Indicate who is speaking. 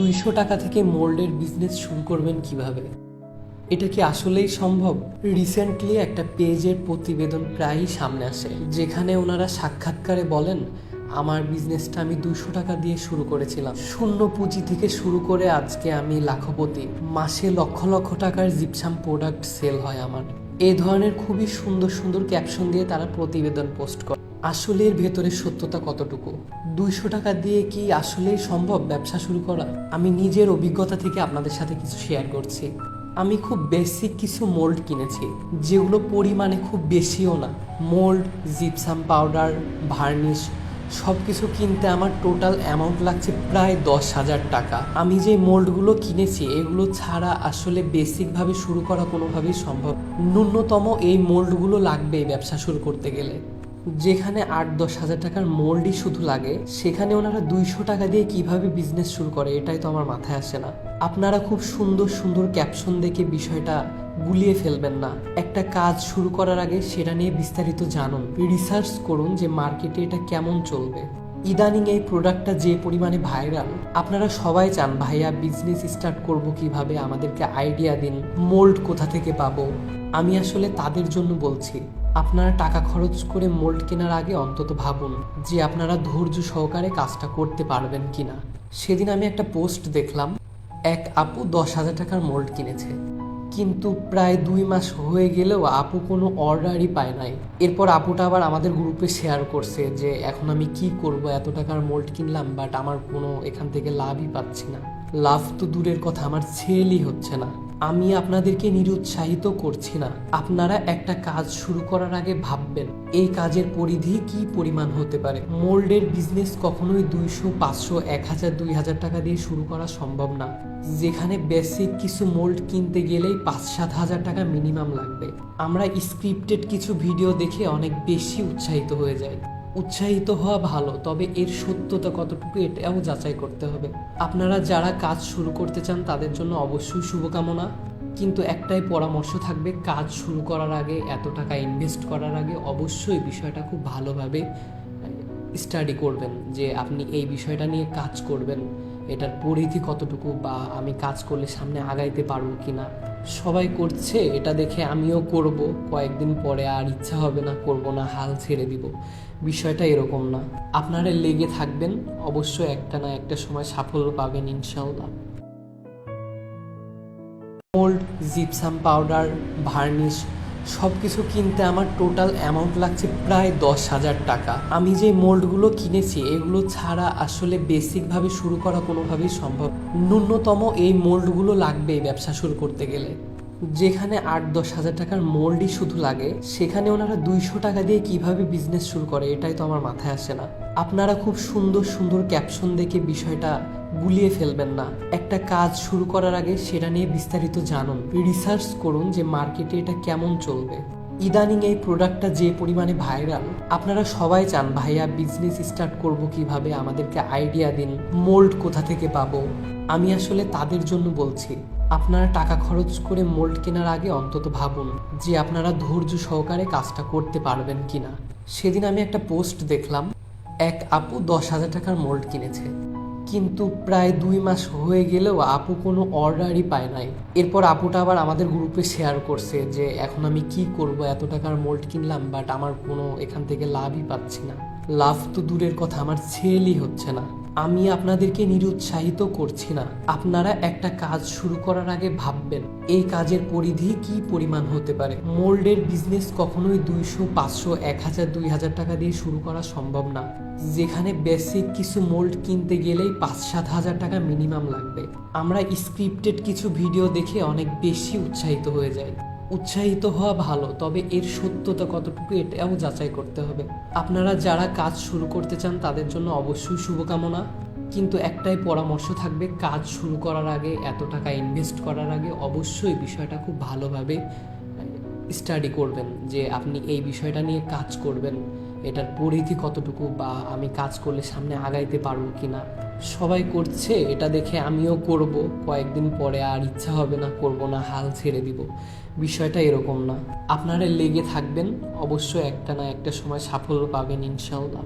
Speaker 1: দুইশো টাকা থেকে মোল্ডের বিজনেস শুরু করবেন কীভাবে? এটা কি আসলেই সম্ভব? রিসেন্টলি একটা পেজের প্রতিবেদন প্রায়ই সামনে আসে, যেখানে ওনারা সাক্ষাৎকারে বলেন, আমার বিজনেসটা আমি দুশো টাকা দিয়ে শুরু করেছিলাম। শূন্য পুঁজি থেকে শুরু করে আজকে আমি লাখপতি। মাসে লক্ষ লক্ষ টাকার জিপসাম প্রোডাক্ট সেল হয় আমার। এই ধরনের খুবই সুন্দর সুন্দর ক্যাপশন দিয়ে তারা প্রতিবেদন পোস্ট করে। আসলে এর ভেতরে সত্যতা কতটুকু? দুইশো টাকা দিয়ে কি আসলেই সম্ভব ব্যবসা শুরু করা? আমি নিজের অভিজ্ঞতা থেকে আপনাদের সাথে কিছু শেয়ার করছি। আমি খুব বেসিক কিছু মোল্ড কিনেছি, যেগুলো পরিমাণে খুব বেশিও না। মোল্ড জিপসাম পাউডার ভার্নিশ সব কিছু কিনতে আমার টোটাল অ্যামাউন্ট লাগছে প্রায় দশ হাজার টাকা। আমি যে মোল্ডগুলো কিনেছি, এগুলো ছাড়া আসলে বেসিকভাবে শুরু করা কোনোভাবেই সম্ভব। ন্যূনতম এই মোল্ডগুলো লাগবে ব্যবসা শুরু করতে গেলে। যেখানে আট দশ হাজার টাকার মোল্ডই শুধু লাগে, সেখানে ওনারা দুইশো টাকা দিয়ে কীভাবে বিজনেস শুরু করে, এটাই তো আমার মাথায় আসে না। আপনারা খুব সুন্দর সুন্দর ক্যাপশন দেখে বিষয়টা গুলিয়ে ফেলবেন না। একটা কাজ শুরু করার আগে সেটা নিয়ে বিস্তারিত জানুন। রিসার্চ করুন যে মার্কেটে এটা কেমন চলবে। ইদানিং এই প্রোডাক্টটা যে পরিমাণে ভাইরাল আপনারা সবাই চান, ভাইয়া বিজনেস স্টার্ট করব কীভাবে? আমাদেরকে আইডিয়া দিন মোল্ড কোথা থেকে পাবো? আমি আসলে তাদের জন্য বলছি আপনারা টাকা খরচ করে মোল্ড কেনার আগে অন্তত ভাবুন যে আপনারা ধৈর্য সহকারে কাজটা করতে পারবেন কিনা। সেদিন আমি একটা পোস্ট দেখলাম, এক আপু দশ হাজার টাকার মোল্ড কিনেছে। কিন্তু প্রায় দুই মাস হয়ে গেলেও আপু কোনো অর্ডারই পায় নাই। এরপর আপুটা আবার আমাদের গ্রুপে শেয়ার করছে যে, এখন আমি কি করব? এত টাকার মোল্ড কিনলাম, বাট আমার কোনো এখান থেকে লাভই পাচ্ছি না। লাভ তো দূরের কথা, আমার সেলই হচ্ছে না। আমি আপনাদেরকে নিরুৎসাহিত করছি না। আপনারা একটা কাজ শুরু করার আগে ভাববেন, এই কাজের পরিধি কি পরিমাণ হতে পারে? মোল্ডের বিজনেস কখনোই দুইশো, পাঁচশো, এক হাজার, দুই হাজার টাকা দিয়ে শুরু করা সম্ভব না। যেখানে বেসিক কিছু মোল্ড কিনতে গেলেই পাঁচ, সাত হাজার টাকা মিনিমাম লাগবে। আমরা স্ক্রিপ্টেড কিছু ভিডিও দেখে অনেক বেশি উৎসাহিত হয়ে যাই। উৎসাহিত হওয়া ভালো, তবে এর সত্যতা কতটুকু এটাও যাচাই করতে হবে। আপনারা যারা কাজ শুরু করতে চান তাদের জন্য অবশ্যই শুভকামনা। কিন্তু একটাই পরামর্শ থাকবে, কাজ শুরু করার আগে, এত টাকা ইনভেস্ট করার আগে অবশ্যই বিষয়টা খুব ভালোভাবে স্টাডি করবেন যে আপনি এই বিষয়টা নিয়ে কাজ করবেন। এটার পরিধি কতটুকু বা আমি কাজ করলে সামনে আগাইতে পারব কি না সবাই করছে, এটা দেখে আমিও করব। কয়েকদিন পরে আর ইচ্ছা হবে না, করব না, হাল ছেড়ে দিব। বিষয়টা এরকম না। আপনারা লেগে থাকবেন, অবশ্যই একটা না একটা সময় সাফল্য পাবেন ইনশাল্লাহ মোল্ড জিপসাম পাউডার ভার্নিশ সব কিছু কিনতে আমার টোটাল অ্যামাউন্ট লাগছে প্রায় দশ হাজার টাকা। আমি যে মোল্ডগুলো কিনেছি, এগুলো ছাড়া আসলে বেসিকভাবে শুরু করা কোনোভাবেই সম্ভব। ন্যূনতম এই মোল্ডগুলো লাগবে ব্যবসা শুরু করতে গেলে। যেখানে আট দশ হাজার টাকার মোল্ডই শুধু লাগে, সেখানে ওনারা দুইশো টাকা দিয়ে কীভাবে বিজনেস শুরু করে, এটাই তো আমার মাথায় আসে না। আপনারা খুব সুন্দর সুন্দর ক্যাপশন দেখে বিষয়টা গুলিয়ে ফেলবেন না। একটা কাজ শুরু করার আগে সেটা নিয়ে বিস্তারিত জানুন। রিসার্চ করুন যে মার্কেটে এটা কেমন চলবে। ইদানিং এই প্রোডাক্টটা যে পরিমাণে ভাইরাল আপনারা সবাই চান, ভাইয়া বিজনেস স্টার্ট করব কীভাবে? আমাদেরকে আইডিয়া দিন মোল্ড কোথা থেকে পাবো? আমি আসলে তাদের জন্য বলছি, আপনারা টাকা খরচ করে মোল্ড কেনার আগে অন্তত ভাবুন যে আপনারা ধৈর্য সহকারে কাজটা করতে পারবেন কিনা। সেদিন আমি একটা পোস্ট দেখলাম, এক আপু দশ হাজার টাকার মোল্ড কিনেছে। কিন্তু প্রায় দুই মাস হয়ে গেলেও আপু কোনো অর্ডারই পায় নাই। এরপর আপুটা আবার আমাদের গ্রুপে শেয়ার করছে যে, এখন আমি কি করব? এত টাকার মোল্ড কিনলাম বাট আমার কোনো এখান থেকে লাভই পাচ্ছি না। লাভ তো দূরের কথা, আমার সেলই হচ্ছে না। আমি আপনাদেরকে নিরুৎসাহিত করছি না। আপনারা একটা কাজ শুরু করার আগে ভাববেন, এই কাজের পরিধি কি পরিমাণ হতে পারে? মোল্ডের বিজনেস কখনোই দুইশো, পাঁচশো, এক হাজার, দুই হাজার টাকা দিয়ে শুরু করা সম্ভব না। যেখানে বেসিক কিছু মোল্ড কিনতে গেলেই পাঁচ, সাত হাজার টাকা মিনিমাম লাগবে। আমরা স্ক্রিপ্টেড কিছু ভিডিও দেখে অনেক বেশি উৎসাহিত হয়ে যাই। উৎসাহিত হওয়া ভালো, তবে এর সত্যতা কতটুকু এটাও যাচাই করতে হবে। আপনারা যারা কাজ শুরু করতে চান, তাদের জন্য অবশ্যই শুভকামনা। কিন্তু একটাই পরামর্শ থাকবে, কাজ শুরু করার আগে, এত টাকা ইনভেস্ট করার আগে অবশ্যই বিষয়টা খুব ভালোভাবে স্টাডি করবেন যে আপনি এই বিষয়টা নিয়ে কাজ করবেন। এটার পরিধি কতটুকু বা আমি কাজ করলে সামনে আগাইতে পারব কি না সবাই করছে, এটা দেখে আমিও করব। কয়েকদিন পরে আর ইচ্ছা হবে না, করব না, হাল ছেড়ে দিব। বিষয়টা এরকম না। আপনারা লেগে থাকবেন অবশ্যই একটা না একটা সময় সাফল্য পাবেন ইনশাল্লাহ